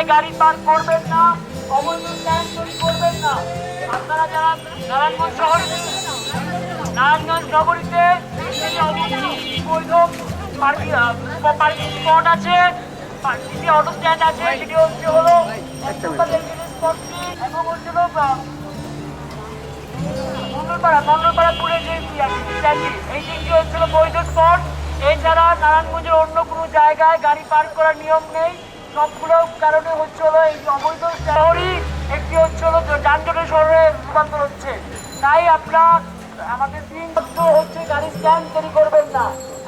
রাস্তায় গাড়ি পার্ক করবেন না? অবৈধ স্ট্যান্ড তৈরি করবেন না। আপনারা যারা নারায়ণগঞ্জ শহরে নারায়ণগঞ্জ নগরীতে যে অবৈধ পার্কিং স্পট আছে অটো স্ট্যান্ড আছে, সেটি হচ্ছে হলো হচ্ছে যে স্ট্যান্ডটি, এই তিনটি হচ্ছিল বৈধ স্পট। এছাড়া নারায়ণগঞ্জের অন্য কোনো জায়গায় গাড়ি পার্ক করার নিয়ম নেই। সবগুলো কারণে হচ্ছে হলো এই অবৈধ শহরই একটি হচ্ছে হলো যানজটের শহরে রূপান্তর হচ্ছে। তাই আপনার আমাদের তিন হচ্ছে গাড়ি স্ট্যান্ড তৈরি করবেন না?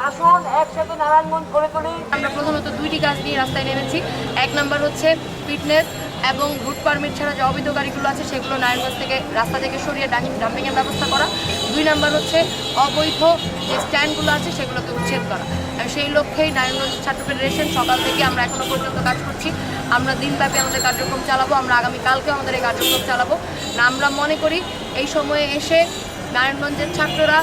আসুন, একসাথে নারায়ণগঞ্জ গড়ে তুলি। আমরা প্রথমত দুইটি কাজ নিয়ে রাস্তায় নেমেছি। এক নাম্বার হচ্ছে ফিটনেস এবং রুট পারমিট ছাড়া যে অবৈধ গাড়িগুলো আছে, সেগুলো নারায়ণগঞ্জ থেকে রাস্তা থেকে সরিয়ে ডাম্পিংয়ের ব্যবস্থা করা। দুই নাম্বার হচ্ছে অবৈধ যে স্ট্যান্ডগুলো আছে, সেগুলোকে উচ্ছেদ করা। সেই লক্ষ্যেই নারায়ণগঞ্জ ছাত্র ফেডারেশন সকাল থেকে আমরা এখনও পর্যন্ত কাজ করছি। আমরা দিনব্যাপী আমাদের কার্যক্রম চালাবো, আমরা আগামীকালকেও আমাদের এই কার্যক্রম চালাবো। আমরা মনে করি এই সময়ে এসে নারায়ণগঞ্জের ছাত্ররা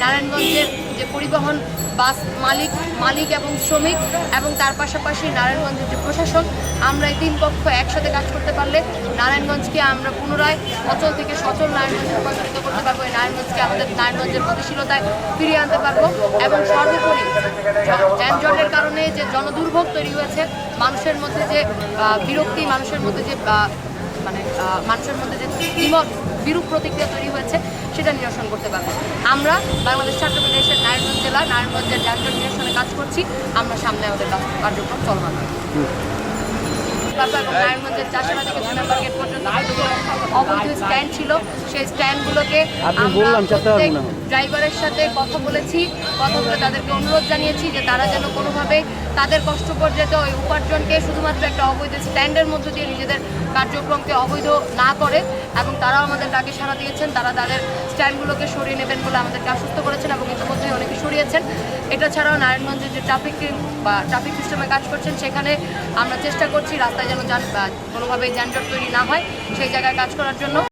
নারায়ণগঞ্জের যে পরিবহন বাস মালিক মালিক এবং শ্রমিক এবং তার পাশাপাশি নারায়ণগঞ্জের যে প্রশাসন, আমরা এই তিন পক্ষ একসাথে কাজ করতে পারলে নারায়ণগঞ্জকে আমরা পুনরায় অচল থেকে সচল নারায়ণগঞ্জে রূপান্তরিত করতে পারব, এই নারায়ণগঞ্জকে আমাদের নারায়ণগঞ্জের গতিশীলতায় ফিরিয়ে আনতে পারব এবং সর্বোপরি যানজটের কারণে যে জনদুর্ভোগ তৈরি হয়েছে, মানুষের মধ্যে যে বিরক্তি, মানুষের মধ্যে যে মানে মানুষের মধ্যে যে দ্বিমত বিরূপ প্রতিক্রিয়া তৈরি হয়েছে, সেটা নিরসন করতে পারবে আমরা বাংলাদেশ ছাত্র ফেডারেশন নারায়ণগঞ্জ জেলা, নারায়ণগঞ্জের যানজট নিরসনে কাজ করছি আমরা সামনে আমাদের কার্যক্রম চলমান। তারপর এবং নারায়ণগঞ্জের চাষারা থেকে দুই নম্বর গেট পর্যন্ত অবৈধ স্ট্যান্ড ছিল। সেই স্ট্যান্ডগুলোকে আপনি আমরা বললাম চারটে প্রত্যেক ড্রাইভারের সাথে কথা বলেছি কথা বলে তাদেরকে অনুরোধ জানিয়েছি যে তারা যেন কোনোভাবে তাদের কষ্টপর্যায়িত ওই উপার্জনকে শুধুমাত্র একটা অবৈধ স্ট্যান্ডের মধ্য দিয়ে নিজেদের কার্যক্রমকে অবৈধ না করে এবং তারাও আমাদের ডাকে সাড়া দিয়েছেন। তারা তাদের স্ট্যান্ডগুলোকে সরিয়ে নেবেন বলে আমাদেরকে আশ্বস্ত করেছেন এবং ইতিমধ্যে অনেকে সরিয়েছেন। এটা ছাড়াও নারায়ণগঞ্জের যে ট্রাফিক বা ট্রাফিক সিস্টেমে কাজ করছেন সেখানে আমরা চেষ্টা করছি রাস্তায় যেন যান কোনোভাবে যানজট তৈরি না হয় সেই জায়গায় কাজ করার জন্য।